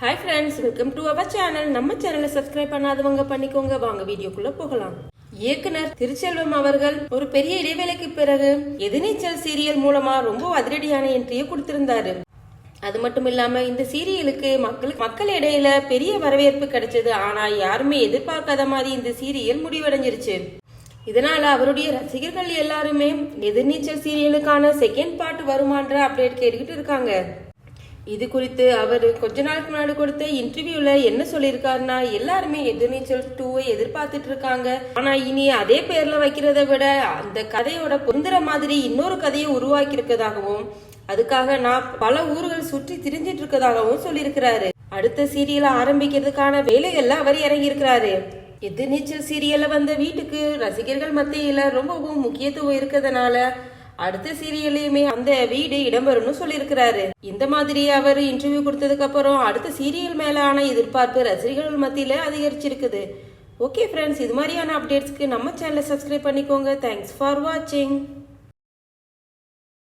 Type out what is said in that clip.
Hi friends welcome to our channel நம்ம சேனலை subscribe பண்ணாதவங்க பண்ணிக்கோங்க. வாங்க வீடியோக்குள்ள போகலாம். இயக்குனர் திருச்செல்வம் அவர்கள் ஒரு பெரிய இடைவேளைக்கு பிறகு எதிர்நீச்சல் சீரியல் மூலமா ரொம்ப அதிரடியான என்ட்ரியை கொடுத்திருந்தாரு. அது மட்டும் இல்லாம இந்த சீரியலுக்கு மக்கள் மக்கள் இடையில பெரிய வரவேற்பு கிடைச்சது. ஆனா யாருமே எதிர்பார்க்காத மாதிரி இந்த சீரியல் முடிவடைஞ்சிருச்சு. இதனால அவருடைய ரசிகர்கள் எல்லாருமே எதிர்நீச்சல் சீரியலுக்கான செகண்ட் பார்ட் வருமான்ற அப்டேட் கேட்டுக்கிட்டு இருக்காங்க. இது குறித்து அவர் கொஞ்ச நாளுக்கு முன்னாடி கொடுத்த இன்டர்வியூல என்ன சொல்லியிருக்காருன்னா எல்லாருமே எதிர்நீச்சல் டூவை எதிர்பார்த்துட்டு இருக்காங்க. ஆனா இனி அதே பேர்ல வைக்கிறத விட அந்த கதையோட பொருந்துற மாதிரி இன்னொரு கதையை உருவாக்கி இருக்கதாகவும் அதுக்காக நான் பல ஊர்கள் சுற்றி திரிஞ்சிட்டு இருக்கதாகவும் சொல்லியிருக்கிறாரு. அடுத்த சீரியலை ஆரம்பிக்கிறதுக்கான வேலைகள்ல அவர் இறங்கி இருக்கிறாரு எதிர்நீச்சல் சீரியல்ல வந்த வீட்டுக்கு ரசிகர்கள் மத்தியில ரொம்பவும் முக்கியத்துவம் இருக்கிறதுனால அடுத்த சீரியல்லையுமே அந்த வீடு இடம்பெறும்னு சொல்லியிருக்கிறாரு. இந்த மாதிரி அவர் இன்டர்வியூ கொடுத்ததுக்கு அப்புறம் அடுத்த சீரியல் மேலான எதிர்பார்ப்பு ரசிகர்கள் மத்தியில அதிகரிச்சிருக்குது. ஓகே ஃப்ரெண்ட்ஸ் இது மாதிரியான அப்டேட்ஸ்க்கு நம்ம சேனலை சப்ஸ்கிரைப் பண்ணிக்கோங்க. தேங்க்ஸ் ஃபார் வாட்சிங்